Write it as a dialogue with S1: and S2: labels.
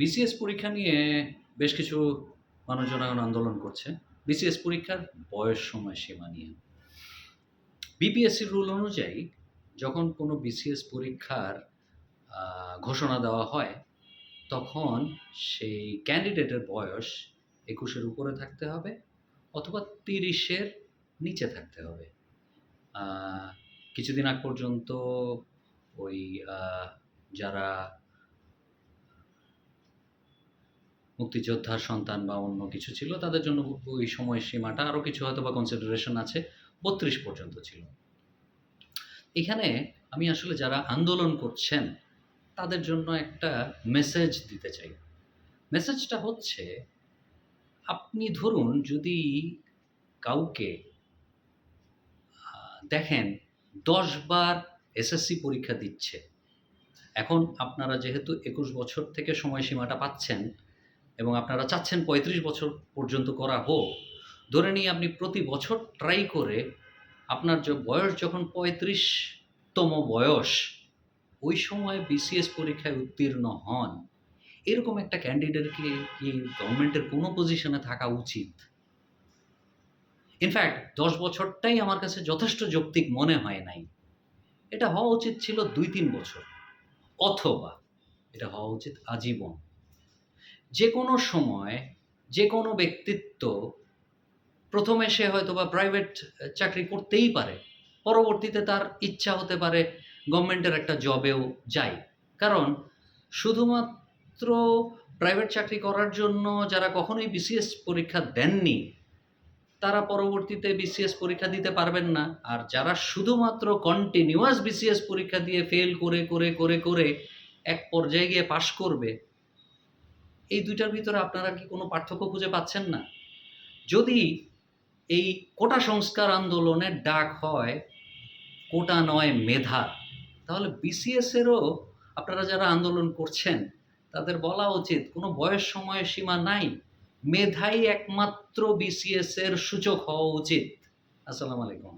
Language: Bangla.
S1: বিসিএস পরীক্ষা নিয়ে বেশ কিছু মানুষজন এখন আন্দোলন করছে। বিসিএস পরীক্ষার বয়স সময়সীমা নিয়ে। বিপিএসসির রুল অনুযায়ী যখন কোনো বিসিএস পরীক্ষার ঘোষণা দেওয়া হয়, তখন সেই ক্যান্ডিডেটের বয়স একুশের উপরে থাকতে হবে অথবা তিরিশের নিচে থাকতে হবে। কিছুদিন আগ পর্যন্ত ওই যারা মুক্তিযোদ্ধার সন্তান বা অন্য কিছু ছিল, তাদের জন্য ওই সময়সীমাটা আরও কিছু হয়তো বা কনসিডারেশন আছে, বত্রিশ পর্যন্ত ছিল। এখানে আমি আসলে যারা আন্দোলন করছেন, তাদের জন্য একটা মেসেজ দিতে চাই। মেসেজটা হচ্ছে, আপনি ধরুন যদি কাউকে দেখেন দশ বার এসএসসি পরীক্ষা দিচ্ছে, এখন আপনারা যেহেতু একুশ বছর থেকে সময়সীমাটা পাচ্ছেন এবং আপনারা চাচ্ছেন পঁয়ত্রিশ বছর পর্যন্ত করা হোক, ধরে নিয়ে আপনি প্রতি বছর ট্রাই করে আপনার যে বয়স যখন পঁয়ত্রিশতম বয়স, ওই সময় বিসিএস পরীক্ষায় উত্তীর্ণ হন। এরকম একটা ক্যান্ডিডেটকে কি গভর্নমেন্টের কোনো পজিশনে থাকা উচিত? ইনফ্যাক্ট দশ বছরটাই আমার কাছে যথেষ্ট যৌক্তিক মনে হয় নাই। এটা হওয়া উচিত ছিল দুই তিন বছর। অথবা এটা হওয়া উচিত আজীবন। যে কোনো সময় যে কোনো ব্যক্তিত্ব প্রথমে সে হয়তো বা প্রাইভেট চাকরি করতেই পারে, পরবর্তীতে তার ইচ্ছা হতে পারে গভর্নমেন্টের একটা জবেও যায়। কারণ শুধুমাত্র প্রাইভেট চাকরি করার জন্য যারা কখনোই বিসিএস পরীক্ষা দেননি, তারা পরবর্তীতে বিসিএস পরীক্ষা দিতে পারবেন না। আর যারা শুধুমাত্র কন্টিনিউয়াস বিসিএস পরীক্ষা দিয়ে ফেল করে করে করে করে এক পর্যায়ে গিয়ে পাশ করবে এই দুইটার ভিতরে আপনারা কি কোনো পার্থক্য খুঁজে পাচ্ছেন না? যদি এই কোটা সংস্কার আন্দোলনের ডাক হয়, কোটা নয় মেধা, তাহলে বিসিএস এরও আপনারা যারা আন্দোলন করছেন, তাদের বলা উচিত কোনো বয়স সময় সীমা নাই, মেধাই একমাত্র বিসিএস এর সূচক হওয়া উচিত। আসসালামু আলাইকুম।